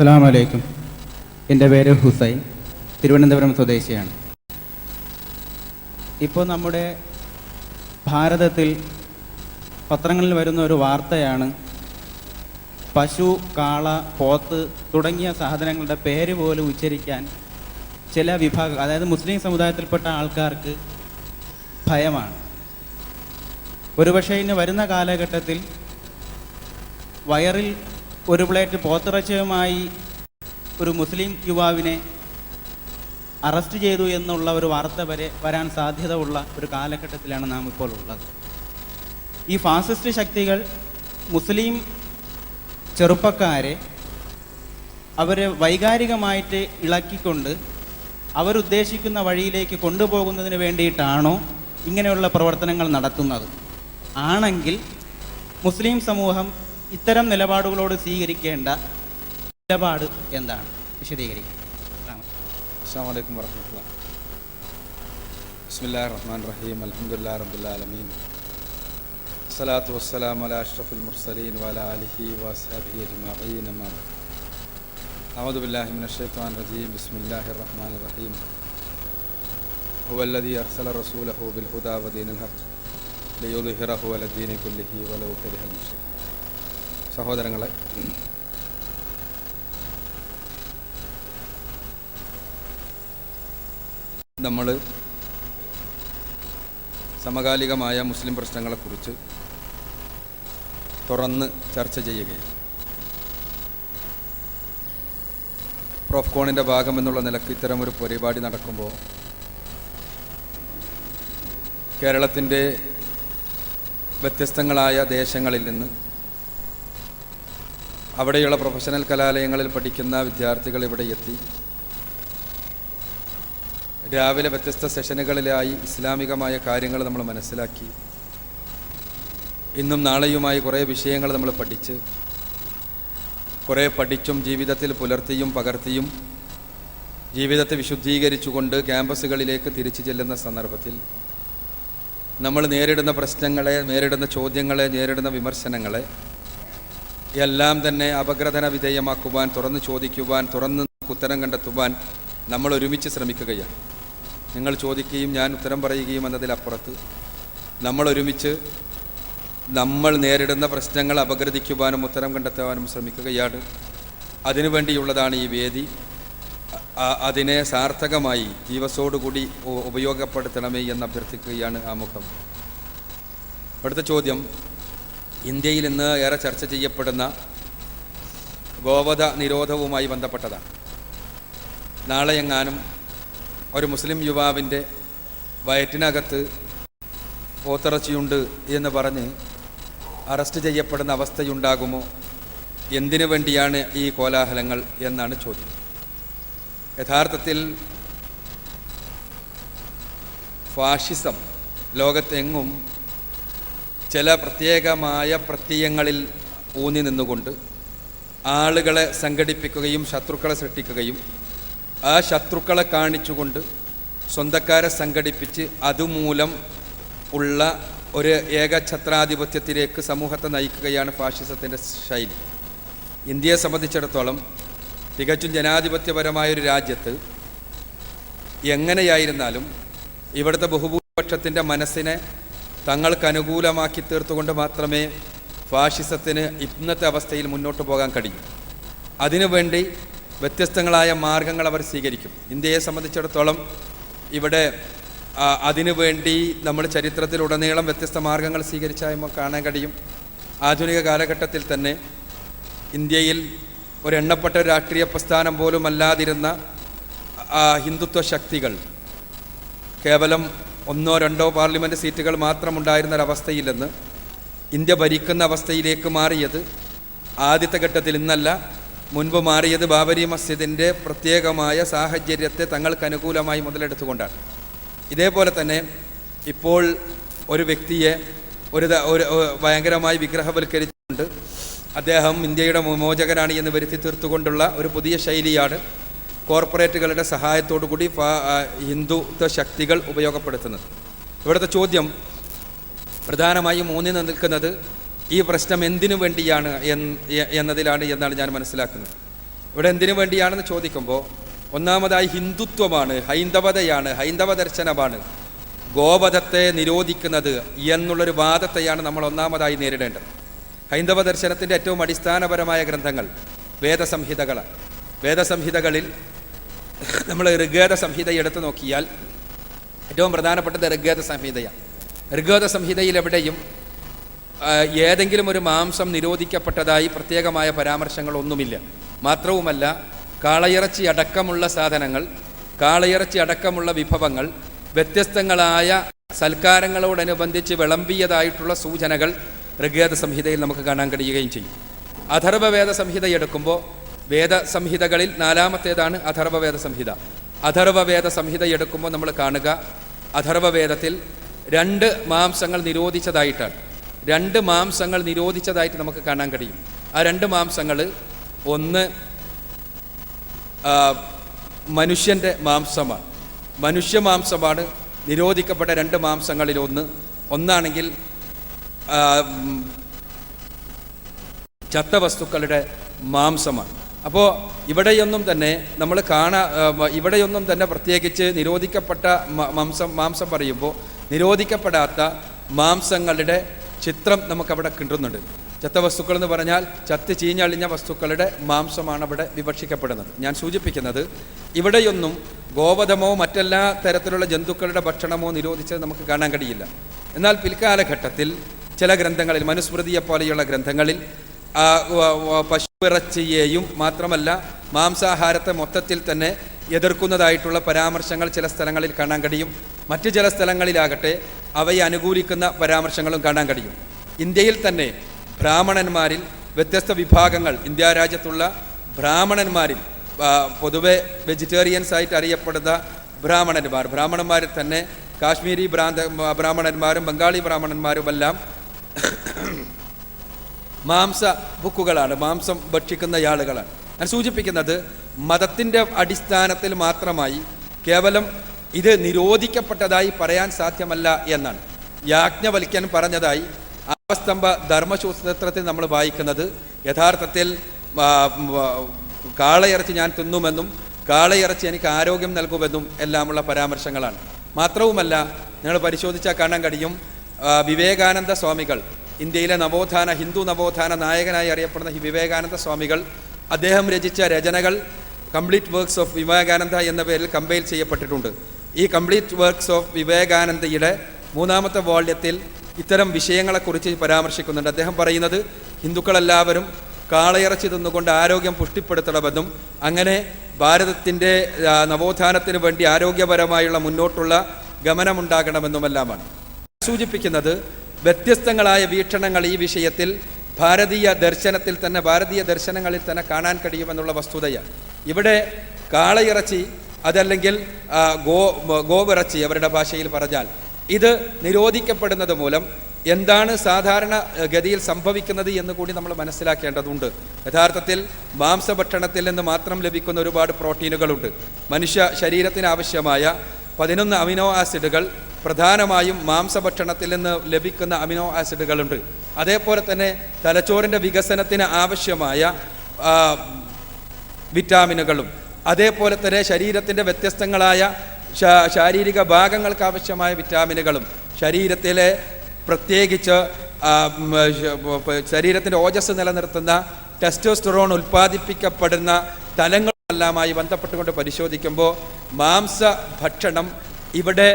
അസ്സാം വലൈക്കും എന്റെ പേര് ഹുസൈൻ തിരുവനന്തപുരം സ്വദേശിയാണ്. ഇപ്പോൾ നമ്മുടെ ഭാരതത്തിൽ പത്രങ്ങളിൽ വരുന്ന ഒരു വാർത്തയാണ് പശു കാള പോത്ത് തുടങ്ങിയ സാധനങ്ങളുടെ പേര് പോലും ഉച്ചരിക്കാൻ ചില വിഭാഗം അതായത് മുസ്ലിം സമുദായത്തിൽപ്പെട്ട ആൾക്കാർക്ക് ഭയമാണ്. ഒരുപക്ഷെ ഇനി വരുന്ന കാലഘട്ടത്തിൽ വയറിൽ ഒരു പ്ലേറ്റ് പോത്തിറച്ചയുമായി ഒരു മുസ്ലിം യുവാവിനെ അറസ്റ്റ് ചെയ്തു എന്നുള്ള ഒരു വാർത്ത വരെ വരാൻ സാധ്യത ഉള്ള ഒരു കാലഘട്ടത്തിലാണ് നാം ഇപ്പോൾ ഉള്ളത്. ഈ ഫാസിസ്റ്റ് ശക്തികൾ മുസ്ലിം ചെറുപ്പക്കാരെ അവരെ വൈകാരികമായിട്ട് ഇളക്കിക്കൊണ്ട് അവരുദ്ദേശിക്കുന്ന വഴിയിലേക്ക് കൊണ്ടുപോകുന്നതിന് വേണ്ടിയിട്ടാണോ ഇങ്ങനെയുള്ള പ്രവർത്തനങ്ങൾ നടത്തുന്നത്? ആണെങ്കിൽ മുസ്ലിം സമൂഹം ഇത്തരം നിലപാടുകളോട് സ്വീകരിക്കേണ്ട നിലപാട് എന്താണ് വിശദീകരിക്കും അസ്സാം വലൈക്കും വർഹമത്തുള്ള ബിസ്മില്ലാ റഹ്മാൻ റഹീം അലഹമുല്ലാ റബുല്ലാലമീൻ സ്വലാത്തു വസ്സലാം അല അഷ്റഫുൽ മുർസലീൻ വല അലിഹി വസാബി അജ്മഈൻ അമ്മാ أعوذ بالله من الشيطان الرجيم بسم الله الرحمن الرحيم هو الذي أرسل رسوله بالهدى ودين الحق ليظهره على الدين كله ولو كره المشركون സഹോദരങ്ങളെ. നമ്മൾ സമകാലികമായ മുസ്ലിം പ്രശ്നങ്ങളെക്കുറിച്ച് തുറന്ന് ചർച്ച ചെയ്യുകയാണ്. പ്രോഫ്കോണിന്റെ ഭാഗം എന്നുള്ള നിലയ്ക്ക് ഇത്തരമൊരു പരിപാടി നടക്കുമ്പോൾ കേരളത്തിന്റെ വ്യത്യസ്തങ്ങളായ ദേശങ്ങളിൽ നിന്ന് അവിടെയുള്ള പ്രൊഫഷണൽ കലാലയങ്ങളിൽ പഠിക്കുന്ന വിദ്യാർത്ഥികൾ ഇവിടെ എത്തി. രാവിലെ വ്യത്യസ്ത സെഷനുകളിലായി ഇസ്ലാമികമായ കാര്യങ്ങൾ നമ്മൾ മനസ്സിലാക്കി. ഇന്നും നാളെയുമായി കുറേ വിഷയങ്ങൾ നമ്മൾ പഠിച്ച് കുറേ പഠിച്ചും ജീവിതത്തിൽ പുലർത്തിയും പകർത്തിയും ജീവിതത്തെ വിശുദ്ധീകരിച്ചുകൊണ്ട് ക്യാമ്പസുകളിലേക്ക് തിരിച്ചു ചെല്ലുന്ന സന്ദർഭത്തിൽ നമ്മൾ നേരിടുന്ന പ്രശ്നങ്ങളെ നേരിടുന്ന ചോദ്യങ്ങളെ നേരിടുന്ന വിമർശനങ്ങളെ എല്ലാം തന്നെ അപഗ്രഥന വിധേയമാക്കുവാൻ തുറന്ന് ചോദിക്കുവാൻ തുറന്ന് ഉത്തരം കണ്ടെത്തുവാൻ നമ്മൾ ഒരുമിച്ച് ശ്രമിക്കുകയാണ്. നിങ്ങൾ ചോദിക്കുകയും ഞാൻ ഉത്തരം പറയുകയും എന്നതിലപ്പുറത്ത് നമ്മൾ ഒരുമിച്ച് നമ്മൾ നേരിടുന്ന പ്രശ്നങ്ങൾ അപഗ്രഥിക്കുവാനും ഉത്തരം കണ്ടെത്തുവാനും ശ്രമിക്കുകയാണ്. അതിനുവേണ്ടിയുള്ളതാണ് ഈ വേദി. അതിനെ സാർത്ഥകമായി ജീവസോടുകൂടി ഉപയോഗപ്പെടുത്തണമേ എന്ന് അഭ്യർത്ഥിക്കുകയാണ് ആമുഖം അടുത്ത ചോദ്യം. ഇന്ത്യയിൽ ഇന്ന് ഏറെ ചർച്ച ചെയ്യപ്പെടുന്ന ഗോവധ നിരോധവുമായി ബന്ധപ്പെട്ടതാണ്. നാളെ എങ്ങാനും ഒരു മുസ്ലിം യുവാവിന്റെ വയറ്റിനകത്ത് പോത്തിറച്ചിയുണ്ട് എന്ന് പറഞ്ഞ് അറസ്റ്റ് ചെയ്യപ്പെടുന്ന അവസ്ഥയുണ്ടാകുമോ? എന്തിനു വേണ്ടിയാണ് ഈ കോലാഹലങ്ങൾ എന്നാണ് ചോദ്യം. യഥാർത്ഥത്തിൽ ഫാഷിസം ലോകത്തെങ്ങും ചില പ്രത്യേകമായ പ്രത്യയങ്ങളിൽ ഊന്നി നിന്നുകൊണ്ട് ആളുകളെ സംഘടിപ്പിക്കുകയും ശത്രുക്കളെ സൃഷ്ടിക്കുകയും ആ ശത്രുക്കളെ കാണിച്ചുകൊണ്ട് സ്വന്തക്കാരെ സംഘടിപ്പിച്ച് അതുമൂലം ഉള്ള ഒരു ഏകഛത്രാധിപത്യത്തിലേക്ക് സമൂഹത്തെ നയിക്കുകയാണ് ഫാഷിസത്തിന്റെ ശൈലി. ഇന്ത്യയെ സംബന്ധിച്ചിടത്തോളം തികച്ചും ജനാധിപത്യപരമായൊരു രാജ്യത്ത് എങ്ങനെയായിരുന്നാലും ഇവിടുത്തെ ബഹുഭൂരിപക്ഷത്തിന്റെ മനസ്സിനെ തങ്ങൾക്ക് അനുകൂലമാക്കി തീർത്തുകൊണ്ട് മാത്രമേ ഫാഷിസത്തിന് ഇന്നത്തെ അവസ്ഥയിൽ മുന്നോട്ട് പോകാൻ കഴിയൂ. അതിനുവേണ്ടി വ്യത്യസ്തങ്ങളായ മാർഗങ്ങൾ അവർ സ്വീകരിക്കും. ഇന്ത്യയെ സംബന്ധിച്ചിടത്തോളം ഇവിടെ അതിനുവേണ്ടി നമ്മൾ ചരിത്രത്തിലുടനീളം വ്യത്യസ്ത മാർഗങ്ങൾ സ്വീകരിച്ചാൽ കാണാൻ കഴിയും. ആധുനിക കാലഘട്ടത്തിൽ തന്നെ ഇന്ത്യയിൽ ഒരു എണ്ണപ്പെട്ട ഒരു രാഷ്ട്രീയ പ്രസ്ഥാനം പോലും അല്ലാതിരുന്ന ഹിന്ദുത്വ ശക്തികൾ കേവലം ഒന്നോ രണ്ടോ പാർലമെന്റ് സീറ്റുകൾ മാത്രം ഉണ്ടായിരുന്നൊരവസ്ഥയില്ലെന്ന് ഇന്ത്യ ഭരിക്കുന്ന അവസ്ഥയിലേക്ക് മാറിയത് ആദ്യത്തെ ഘട്ടത്തിൽ ഇന്നല്ല മുൻപ് മാറിയത് ബാബരി മസ്ജിദിന്റെ പ്രത്യേകമായ സാഹചര്യത്തെ തങ്ങൾക്ക് അനുകൂലമായി മുതലെടുത്തുകൊണ്ടാണ്. ഇതേപോലെ തന്നെ ഇപ്പോൾ ഒരു വ്യക്തിയെ ഒരു ഒരു ഭയങ്കരമായി വിഗ്രഹവൽക്കരിച്ചുകൊണ്ട് അദ്ദേഹം ഇന്ത്യയുടെ വിമോചകനാണ് എന്ന് വരുത്തി തീർത്തുകൊണ്ടുള്ള ഒരു പുതിയ ശൈലിയാണ് കോർപ്പറേറ്റുകളുടെ സഹായത്തോടു കൂടി ഹിന്ദുത്വ ശക്തികൾ ഉപയോഗപ്പെടുത്തുന്നത്. ഇവിടുത്തെ ചോദ്യം പ്രധാനമായും മൂന്നിൽ നിൽക്കുന്നത് ഈ പ്രശ്നം എന്തിനു വേണ്ടിയാണ് എന്നതിലാണ് എന്നാണ് ഞാൻ മനസ്സിലാക്കുന്നത്. ഇവിടെ എന്തിനു വേണ്ടിയാണെന്ന് ചോദിക്കുമ്പോൾ ഒന്നാമതായി ഹിന്ദുത്വമാണ് ഹൈന്ദവതയാണ് ഹൈന്ദവ ദർശനമാണ് ഗോവധത്തെ നിരോധിക്കുന്നത് എന്നുള്ളൊരു വാദത്തെയാണ് നമ്മൾ ഒന്നാമതായി നേരിടേണ്ടത്. ഹൈന്ദവ ദർശനത്തിന്റെ ഏറ്റവും അടിസ്ഥാനപരമായ ഗ്രന്ഥങ്ങൾ വേദസംഹിതകളാണ്. വേദസംഹിതകളിൽ നമ്മൾ ഋഗ്വേദ സംഹിത എടുത്തു നോക്കിയാൽ ഏറ്റവും പ്രധാനപ്പെട്ടത് ഋഗ്വേദ സംഹിതയാണ്. ഋഗ്വേദ സംഹിതയിൽ എവിടെയും ഏതെങ്കിലും ഒരു മാംസം നിരോധിക്കപ്പെട്ടതായി പ്രത്യേകമായ പരാമർശങ്ങളൊന്നുമില്ല മാത്രവുമല്ല കാളയിറച്ചി അടക്കമുള്ള സാധനങ്ങൾ കാളയിറച്ചി അടക്കമുള്ള വിഭവങ്ങൾ വ്യത്യസ്തങ്ങളായ സൽക്കാരങ്ങളോടനുബന്ധിച്ച് വിളമ്പിയതായിട്ടുള്ള സൂചനകൾ ഋഗ്വേദ സംഹിതയിൽ നമുക്ക് കാണാൻ കഴിയുകയും ചെയ്യും. അഥർവവേദ സംഹിത എടുക്കുമ്പോൾ വേദസംഹിതകളിൽ നാലാമത്തേതാണ് അഥർവവേദ സംഹിത അഥർവവേദ സംഹിത എടുക്കുമ്പോൾ നമ്മൾ കാണുക അഥർവവേദത്തിൽ രണ്ട് മാംസങ്ങൾ നിരോധിച്ചതായിട്ടാണ്. രണ്ട് മാംസങ്ങൾ നിരോധിച്ചതായിട്ട് നമുക്ക് കാണാൻ കഴിയും. ആ രണ്ട് മാംസങ്ങൾ ഒന്ന് മനുഷ്യന്റെ മാംസമാണ്. മനുഷ്യ മാംസമാണ് നിരോധിക്കപ്പെട്ട രണ്ട് മാംസങ്ങളിൽ ഒന്ന്. ഒന്നാണെങ്കിൽ ചത്ത വസ്തുക്കളുടെ മാംസമാണ്. അപ്പോൾ ഇവിടെയൊന്നും തന്നെ നമ്മൾ കാണാ ഇവിടെയൊന്നും തന്നെ പ്രത്യേകിച്ച് നിരോധിക്കപ്പെട്ട മാംസം മാംസം പറയുമ്പോൾ നിരോധിക്കപ്പെടാത്ത മാംസങ്ങളുടെ ചിത്രം നമുക്കവിടെ കിട്ടുന്നുണ്ട്. ചത്ത വസ്തുക്കൾ എന്ന് പറഞ്ഞാൽ ചത്ത് ചീഞ്ഞളിഞ്ഞ വസ്തുക്കളുടെ മാംസമാണ് അവിടെ വിവക്ഷിക്കപ്പെടുന്നത്. ഞാൻ സൂചിപ്പിക്കുന്നത് ഇവിടെയൊന്നും ഗോവധമോ മറ്റെല്ലാ തരത്തിലുള്ള ജന്തുക്കളുടെ ഭക്ഷണമോ നിരോധിച്ചത് നമുക്ക് കാണാൻ കഴിയില്ല. എന്നാൽ പിൽക്കാലഘട്ടത്തിൽ ചില ഗ്രന്ഥങ്ങളിൽ മനുസ്മൃതിയെ പോലെയുള്ള ഗ്രന്ഥങ്ങളിൽ ആ, വ- മാത്രമല്ല മാംസാഹാരത്തെ മൊത്തത്തിൽ തന്നെ എതിർക്കുന്നതായിട്ടുള്ള പരാമർശങ്ങൾ ചില സ്ഥലങ്ങളിൽ കാണാൻ കഴിയും. മറ്റ് ചില സ്ഥലങ്ങളിലാകട്ടെ അവയെ അനുകൂലിക്കുന്ന പരാമർശങ്ങളും കാണാൻ കഴിയും. ഇന്ത്യയിൽ തന്നെ ബ്രാഹ്മണന്മാരിൽ വ്യത്യസ്ത വിഭാഗങ്ങൾ ഇന്ത്യ രാജ്യത്തുള്ള ബ്രാഹ്മണന്മാരിൽ പൊതുവെ വെജിറ്റേറിയൻസ് ആയിട്ട് അറിയപ്പെടുന്ന ബ്രാഹ്മണന്മാർ ബ്രാഹ്മണന്മാരിൽ തന്നെ കാശ്മീരി ഭ്രാന്ത ബ്രാഹ്മണന്മാരും ബംഗാളി ബ്രാഹ്മണന്മാരുമെല്ലാം മാംസ ബുക്കുകളാണ്. മാംസം ഭക്ഷിക്കുന്ന ആളുകളാണ് ഞാൻ സൂചിപ്പിക്കുന്നത് മതത്തിന്റെ അടിസ്ഥാനത്തിൽ മാത്രമായി കേവലം ഇത് നിരോധിക്കപ്പെട്ടതായി പറയാൻ സാധ്യമല്ല എന്നാണ്. യാജ്ഞവൽക്കൻ പറഞ്ഞതായി ആവസ്തംഭ ധർമ്മശൂസ്ത്രത്തിൽ നമ്മൾ വായിക്കുന്നത്. യഥാർത്ഥത്തിൽ കാളയിറച്ചി ഞാൻ തിന്നുമെന്നും കാളയിറച്ചി എനിക്ക് ആരോഗ്യം നൽകുമെന്നും എല്ലാമുള്ള പരാമർശങ്ങളാണ്. മാത്രവുമല്ല നിങ്ങൾ പരിശോധിച്ചാൽ കാണാൻ കഴിയും വിവേകാനന്ദ സ്വാമികൾ ഇന്ത്യയിലെ നവോത്ഥാന ഹിന്ദു നവോത്ഥാന നായകനായി അറിയപ്പെടുന്ന വിവേകാനന്ദ സ്വാമികൾ അദ്ദേഹം രചിച്ച രചനകൾ കംപ്ലീറ്റ് വർക്ക്സ് ഓഫ് വിവേകാനന്ദ എന്ന പേരിൽ കമ്പൈൽ ചെയ്യപ്പെട്ടിട്ടുണ്ട്. ഈ കംപ്ലീറ്റ് വർക്ക്സ് ഓഫ് വിവേകാനന്ദയുടെ മൂന്നാമത്തെ വാള്യത്തിൽ ഇത്തരം വിഷയങ്ങളെക്കുറിച്ച് പരാമർശിക്കുന്നുണ്ട്. അദ്ദേഹം പറയുന്നത് ഹിന്ദുക്കളെല്ലാവരും കാളയിറച്ചി തിന്നുകൊണ്ട് ആരോഗ്യം പുഷ്ടിപ്പെടുത്തണമെന്നും അങ്ങനെ ഭാരതത്തിന്റെ നവോത്ഥാനത്തിന് വേണ്ടി ആരോഗ്യപരമായുള്ള മുന്നോട്ടുള്ള ഗമനമുണ്ടാകണമെന്നുമെല്ലാമാണ്. സൂചിപ്പിക്കുന്നത് വ്യത്യസ്തങ്ങളായ വീക്ഷണങ്ങൾ ഈ വിഷയത്തിൽ ഭാരതീയ ദർശനത്തിൽ തന്നെ ഭാരതീയ ദർശനങ്ങളിൽ തന്നെ കാണാൻ കഴിയുമെന്നുള്ള വസ്തുതയാണ്. ഇവിടെ കാളയിറച്ചി അതല്ലെങ്കിൽ ഗോ ഗോവിറച്ചി അവരുടെ ഭാഷയിൽ പറഞ്ഞാൽ ഇത് നിരോധിക്കപ്പെടുന്നത് മൂലം എന്താണ് സാധാരണ ഗതിയിൽ സംഭവിക്കുന്നത് എന്ന് കൂടി നമ്മൾ മനസ്സിലാക്കേണ്ടതുണ്ട്. യഥാർത്ഥത്തിൽ മാംസഭക്ഷണത്തിൽ നിന്ന് മാത്രം ലഭിക്കുന്ന ഒരുപാട് പ്രോട്ടീനുകളുണ്ട്. മനുഷ്യ ശരീരത്തിന് ആവശ്യമായ പതിനൊന്ന് അമിനോ ആസിഡുകൾ പ്രധാനമായും മാംസഭക്ഷണത്തിൽ നിന്ന് ലഭിക്കുന്ന അമിനോ ആസിഡുകളുണ്ട്. അതേപോലെ തന്നെ തലച്ചോറിന്റെ വികസനത്തിന് ആവശ്യമായ വിറ്റാമിനുകളും. അതേപോലെ തന്നെ ശരീരത്തിന്റെ വ്യത്യസ്തങ്ങളായ ശാരീരിക ഭാഗങ്ങൾക്ക് ആവശ്യമായ വിറ്റാമിനുകളും. ശരീരത്തിലെ പ്രത്യേകിച്ച് ശരീരത്തിന്റെ ഓജസ് നിലനിർത്തുന്ന ടെസ്റ്റോസ്റ്ററോൺ ഉൽപ്പാദിപ്പിക്കപ്പെടുന്ന തലങ്ങളെല്ലാമായി ബന്ധപ്പെട്ടുകൊണ്ട് പരിശോധിക്കുമ്പോൾ മാംസ ഭക്ഷണം ഇവിടെ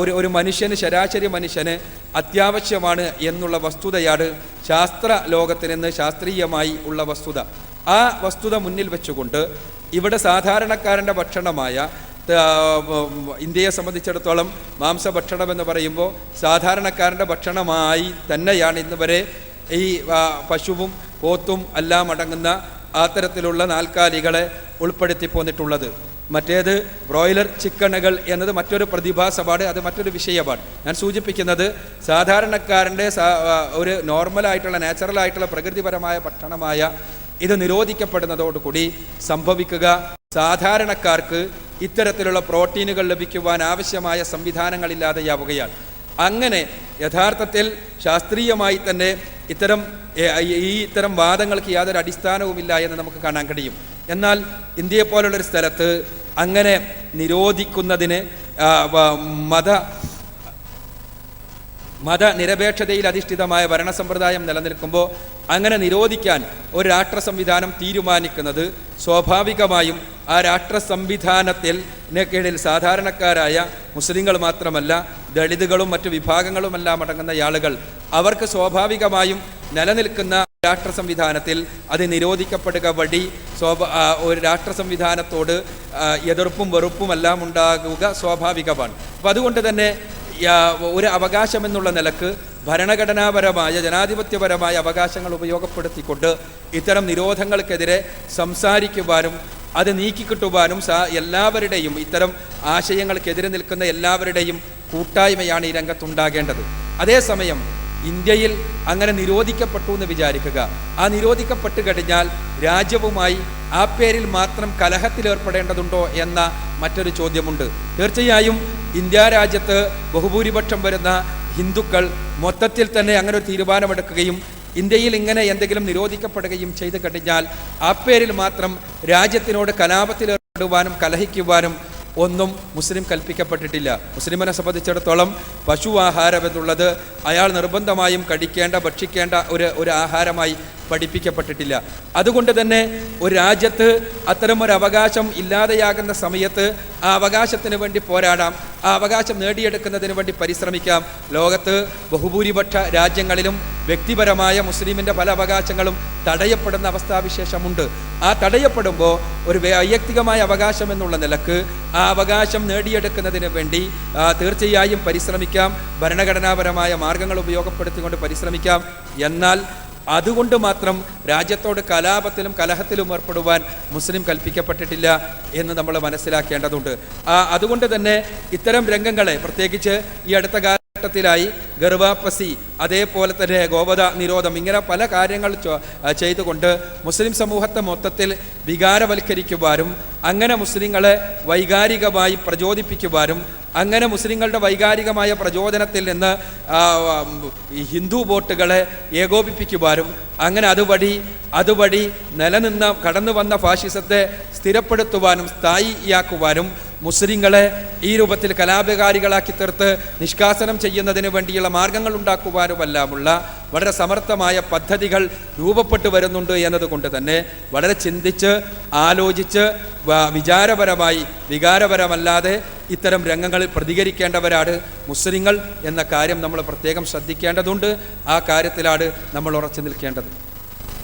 ഒരു ഒരു മനുഷ്യന് ശരാശരി മനുഷ്യന് അത്യാവശ്യമാണ് എന്നുള്ള വസ്തുതയാണ് ശാസ്ത്ര ലോകത്തിൽ നിന്ന് ശാസ്ത്രീയമായി ഉള്ള വസ്തുത. ആ വസ്തുത മുന്നിൽ വെച്ചുകൊണ്ട് ഇവിടെ സാധാരണക്കാരന്റെ ഭക്ഷണമായ ഇന്ത്യയെ സംബന്ധിച്ചിടത്തോളം മാംസഭക്ഷണം എന്ന് പറയുമ്പോൾ സാധാരണക്കാരന്റെ ഭക്ഷണമായി തന്നെയാണ് ഇന്ന് വരെ ഈ പശുവും പോത്തും എല്ലാം അടങ്ങുന്ന അത്തരത്തിലുള്ള നാൽക്കാലികളെ ഉൾപ്പെടുത്തി പോന്നിട്ടുള്ളത്. മറ്റേത് ബ്രോയിലർ ചിക്കണുകൾ എന്നത് മറ്റൊരു പ്രതിഭാസമാണ് അത് മറ്റൊരു വിഷയമാണ് ഞാൻ സൂചിപ്പിക്കുന്നത് സാധാരണക്കാരന്റെ ഒരു നോർമലായിട്ടുള്ള നാച്ചുറലായിട്ടുള്ള പ്രകൃതിപരമായ ഭക്ഷണമായ ഇത് നിരോധിക്കപ്പെടുന്നതോടുകൂടി സംഭവിക്കുക. സാധാരണക്കാർക്ക് ഇത്തരത്തിലുള്ള പ്രോട്ടീനുകൾ ലഭിക്കുവാൻ ആവശ്യമായ സംവിധാനങ്ങളില്ലാതെയാവുകയാണ് അങ്ങനെ യഥാർത്ഥത്തിൽ ശാസ്ത്രീയമായി തന്നെ ഇത്തരം ഈ ഇത്തരം വാദങ്ങൾക്ക് യാതൊരു അടിസ്ഥാനവുമില്ല എന്ന് നമുക്ക് കാണാൻ കഴിയും. എന്നാൽ ഇന്ത്യയെ പോലുള്ളൊരു സ്ഥലത്ത് അങ്ങനെ നിരോധിക്കുന്നതിന് മത മതനിരപേക്ഷതയിൽ അധിഷ്ഠിതമായ ഭരണ സമ്പ്രദായം നിലനിൽക്കുമ്പോൾ അങ്ങനെ നിരോധിക്കാൻ ഒരു രാഷ്ട്ര സംവിധാനം തീരുമാനിക്കുന്നത് സ്വാഭാവികമായും ആ രാഷ്ട്ര സംവിധാനത്തിൽ കീഴിൽ സാധാരണക്കാരായ മുസ്ലിങ്ങൾ മാത്രമല്ല ദളിതുകളും മറ്റു വിഭാഗങ്ങളുമെല്ലാം അടങ്ങുന്ന ആളുകൾ അവർക്ക് സ്വാഭാവികമായും നിലനിൽക്കുന്ന രാഷ്ട്ര സംവിധാനത്തിൽ അത് നിരോധിക്കപ്പെടുക വഴി ഒരു രാഷ്ട്ര സംവിധാനത്തോട് എതിർപ്പും വെറുപ്പുമെല്ലാം ഉണ്ടാകുക സ്വാഭാവികമാണ്. അപ്പം അതുകൊണ്ട് തന്നെ ഒരു അവകാശമെന്നുള്ള നിലയ്ക്ക് ഭരണഘടനാപരമായ ജനാധിപത്യപരമായ അവകാശങ്ങൾ ഉപയോഗപ്പെടുത്തിക്കൊണ്ട് ഇത്തരം നിരോധങ്ങൾക്കെതിരെ സംസാരിക്കുവാനും അത് നീക്കിക്കിട്ടുവാനും സാ എല്ലാവരുടെയും ഇത്തരം ആശയങ്ങൾക്കെതിരെ നിൽക്കുന്ന എല്ലാവരുടെയും കൂട്ടായ്മയാണ് ഈ രംഗത്തുണ്ടാകേണ്ടത്. അതേസമയം ഇന്ത്യയിൽ അങ്ങനെ നിരോധിക്കപ്പെട്ടു എന്ന് വിചാരിക്കുക. ആ നിരോധിക്കപ്പെട്ടു കഴിഞ്ഞാൽ രാജ്യവുമായി ആ പേരിൽ മാത്രം കലഹത്തിലേർപ്പെടേണ്ടതുണ്ടോ എന്ന മറ്റൊരു ചോദ്യമുണ്ട്. തീർച്ചയായും ഇന്ത്യ രാജ്യത്ത് ബഹുഭൂരിപക്ഷം വരുന്ന ഹിന്ദുക്കൾ മൊത്തത്തിൽ തന്നെ അങ്ങനെ ഒരു തീരുമാനമെടുക്കുകയും ഇന്ത്യയിൽ ഇങ്ങനെ എന്തെങ്കിലും നിരോധിക്കപ്പെടുകയും ചെയ്തു കഴിഞ്ഞാൽ ആ പേരിൽ മാത്രം രാജ്യത്തിനോട് കലാപത്തിലേർപ്പെടുവാനും കലഹിക്കുവാനും ഒന്നും മുസ്ലിം കൽപ്പിക്കപ്പെട്ടിട്ടില്ല. മുസ്ലിമിനെ സംബന്ധിച്ചിടത്തോളം പശു ആഹാരം എന്നുള്ളത് അയാൾ നിർബന്ധമായും കഴിക്കേണ്ട ഭക്ഷിക്കേണ്ട ഒരു ഒരു ആഹാരമായി പഠിപ്പിക്കപ്പെട്ടിട്ടില്ല. അതുകൊണ്ട് തന്നെ ഒരു രാജ്യത്ത് അത്തരം ഒരു അവകാശം ഇല്ലാതെയാകുന്ന സമയത്ത് ആ അവകാശത്തിന് വേണ്ടി പോരാടാം ആ അവകാശം നേടിയെടുക്കുന്നതിന് വേണ്ടി പരിശ്രമിക്കാം. ലോകത്ത് ബഹുഭൂരിപക്ഷ രാജ്യങ്ങളിലും വ്യക്തിപരമായ മുസ്ലിമിന്റെ പല അവകാശങ്ങളും തടയപ്പെടുന്ന അവസ്ഥാവിശേഷമുണ്ട്. ആ തടയപ്പെടുമ്പോൾ ഒരു വൈയക്തികമായ അവകാശം എന്നുള്ള നിലയ്ക്ക് ആ അവകാശം നേടിയെടുക്കുന്നതിന് വേണ്ടി തീർച്ചയായും പരിശ്രമിക്കാം. ഭരണഘടനാപരമായ മാർഗങ്ങൾ ഉപയോഗപ്പെടുത്തിക്കൊണ്ട് പരിശ്രമിക്കാം. എന്നാൽ അതുകൊണ്ട് മാത്രം രാജ്യത്തോട് കലാപത്തിലും കലഹത്തിലും ഏർപ്പെടുവാൻ മുസ്ലിം കൽപ്പിക്കപ്പെട്ടിട്ടില്ല എന്ന് നമ്മൾ മനസ്സിലാക്കേണ്ടതുണ്ട്. അതുകൊണ്ട് തന്നെ ഇത്തരം രംഗങ്ങളെ പ്രത്യേകിച്ച് ഈ അടുത്ത കാലഘട്ടത്തിലായി ഗർവാപ്പസി അതേപോലെ തന്നെ ഗോവധ നിരോധം ഇങ്ങനെ പല കാര്യങ്ങൾ ചെയ്തുകൊണ്ട് മുസ്ലിം സമൂഹത്തെ മൊത്തത്തിൽ വികാരവൽക്കരിക്കുവാനും അങ്ങനെ മുസ്ലിങ്ങളെ വൈകാരികമായി പ്രചോദിപ്പിക്കുവാനും അങ്ങനെ മുസ്ലിങ്ങളുടെ വൈകാരികമായ പ്രചോദനത്തിൽ നിന്ന് ഹിന്ദു വോട്ടുകളെ ഏകോപിപ്പിക്കുവാനും അങ്ങനെ അതുവഴി അതുവഴി നിലനിന്ന കടന്നു വന്ന ഫാഷിസത്തെ സ്ഥിരപ്പെടുത്തുവാനും സ്ഥായിയാക്കുവാനും മുസ്ലിങ്ങളെ ഈ രൂപത്തിൽ കലാപകാരികളാക്കി തീർത്ത് നിഷ്കാസനം ചെയ്യുന്നതിന് വേണ്ടിയുള്ള മാർഗങ്ങൾ ഉണ്ടാക്കുവാനുമെല്ലാമുള്ള വളരെ സമർത്ഥമായ പദ്ധതികൾ രൂപപ്പെട്ടു വരുന്നുണ്ട് എന്നതുകൊണ്ട് തന്നെ വളരെ ചിന്തിച്ച് ആലോചിച്ച് വിചാരപരമായി വികാരപരമല്ലാതെ ഇത്തരം രംഗങ്ങളിൽ പ്രതികരിക്കേണ്ടവരാണ് മുസ്ലിങ്ങൾ എന്ന കാര്യം നമ്മൾ പ്രത്യേകം ശ്രദ്ധിക്കേണ്ടതുണ്ട്. ആ കാര്യത്തിലാണ് നമ്മൾ ഉറച്ചു നിൽക്കേണ്ടത്.